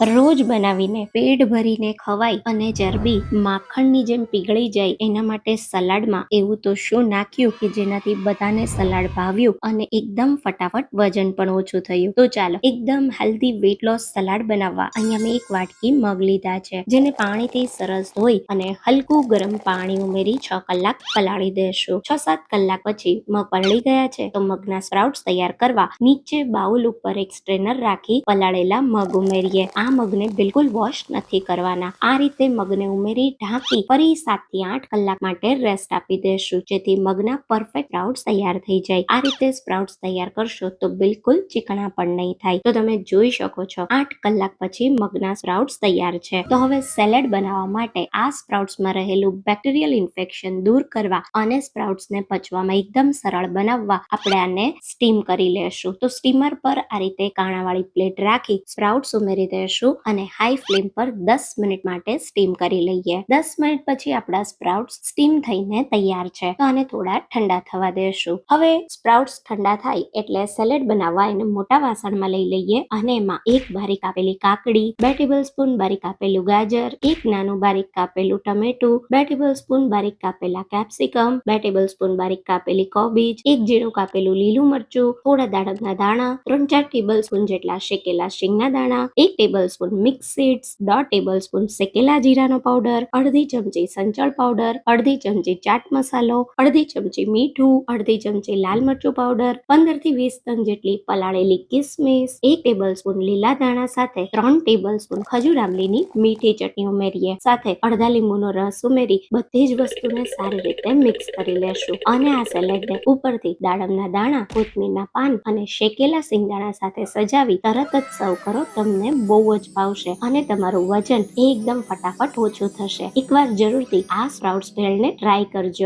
રોજ બનાવીને પેટ ભરીને ખવાય અને ચરબી માખણની જેમ પીગળી જાય એના માટે સલાડમાં એવું તો શું નાખ્યું કે જેનાથી બધાને સલાડ ભાવ્યું અને એકદમ ફટાફટ વજન પણ ઓછું થયું. તો ચાલો, એકદમ હેલ્ધી વેટ લોસ સલાડ બનાવવા. અહીંયા મેં એક વાટકી મગ લીધા છે, જેને પાણીથી સરસ ધોઈ અને હલકું ગરમ પાણી ઉમેરી છ કલાક પલાળી દેશું. છ સાત કલાક પછી મગ પલળી ગયા છે, તો મગના સ્પ્રાઉટ્સ તૈયાર કરવા નીચે બાઉલ ઉપર એક સ્ટ્રેનર રાખી પલાળેલા મગ ઉમેરીએ. આ મગને બિલકુલ વોશ નથી કરવાના. આ રીતે મગને ઉમેરી ઢાંકી ફરી સાતથી આઠ કલાક માટે રેસ્ટ આપી દેશું. જેથી મગના પરફેક્ટ સ્પ્રાઉટ્સ તૈયાર થઈ જાય. આ રીતે સ્પ્રાઉટ્સ તૈયાર કરશો તો બિલકુલ ચીકણા પણ નહીં થાય. તો તમે જોઈ શકો છો, આઠ કલાક પછી મગના સ્પ્રાઉટ્સ તૈયાર છે. તો હવે સેલેડ બનાવવા માટે આ સ્પ્રાઉટ્સમાં રહેલું બેક્ટેરિયલ ઇન્ફેક્શન દૂર કરવા અને સ્પ્રાઉટ્સને પચવામાં એકદમ સરળ બનાવવા આપણે આને સ્ટીમ કરી લેશું. તો સ્ટીમર પર આ રીતે કાણાવાળી પ્લેટ રાખી સ્પ્રાઉટ્સ ઉમેરી દેશું. અને હાઈ ફ્લેમ પર દસ મિનિટ માટે સ્ટીમ કરી લઈએ. દસ મિનિટ પછી આપણા સ્પ્રાઉટ સ્ટીમ થઈને તૈયાર છે. આને થોડા ઠંડા થવા દેશું. હવે સ્પ્રાઉટ્સ ઠંડા થાય એટલે સેલેડ બનાવવા એને મોટા વાસણમાં લઈ લઈએ અને એમાં એક બારીક કાપેલી કાકડી, બે ટેબલ સ્પૂન બારીક કાપેલું ગાજર, એક નાનું બારીક કાપેલું ટમેટું, બે ટેબલ સ્પૂન બારીક કાપેલા કેપ્સિકમ બે ટેબલ સ્પૂન બારીક કાપેલી કોબીજ એક જીરું કાપેલું લીલું મરચું, થોડા દાડમના દાણા, ત્રણ ચાર ટેબલ સ્પૂન જેટલા શેકેલા શીંગના દાણા, એક ટેબલ સ્પૂન મિક્સ સીડ્સ દોઢ ટેબલ સ્પૂન શેકેલા જીરાનો પાવડર અડધી ચમચી સંચળ પાવડર અડધી ચમચી ચાટ મસાલો, અડધી ચમચી મીઠું, અડધી ચમચી લાલ મરચું પાવડર પંદરથી વીસ ટન જેટલી પલાળેલી કિસમિસ, એક ટેબલ સ્પૂન લીલા દાણા સાથે, ત્રણ ટેબલ સ્પૂન ખજૂર આમલીની મીઠી ચટણી ઉમેરીએ. સાથે અડધા લીંબુનો રસ ઉમેરી બધી જ વસ્તુને સારી રીતે મિક્સ કરી લેશું. અને આ સેલેડને ઉપરથી દાડમના દાણા, કોથમીરના પાન અને શેકેલા સિંગદાણા સાથે સજાવી તરત જ સર્વ કરો, તમને બહુ જ ભાવશે અને તમારું વજન એકદમ ફટાફટ ઓછું થશે. એકવાર જરૂરથી આ સ્પ્રાઉટ્સ ભેળને ટ્રાય કરજો.